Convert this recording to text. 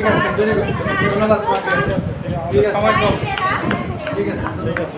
ঠিক আছে। ধন্যবাদ ঠিক আছে। ঠিক আছে ঠিক আছে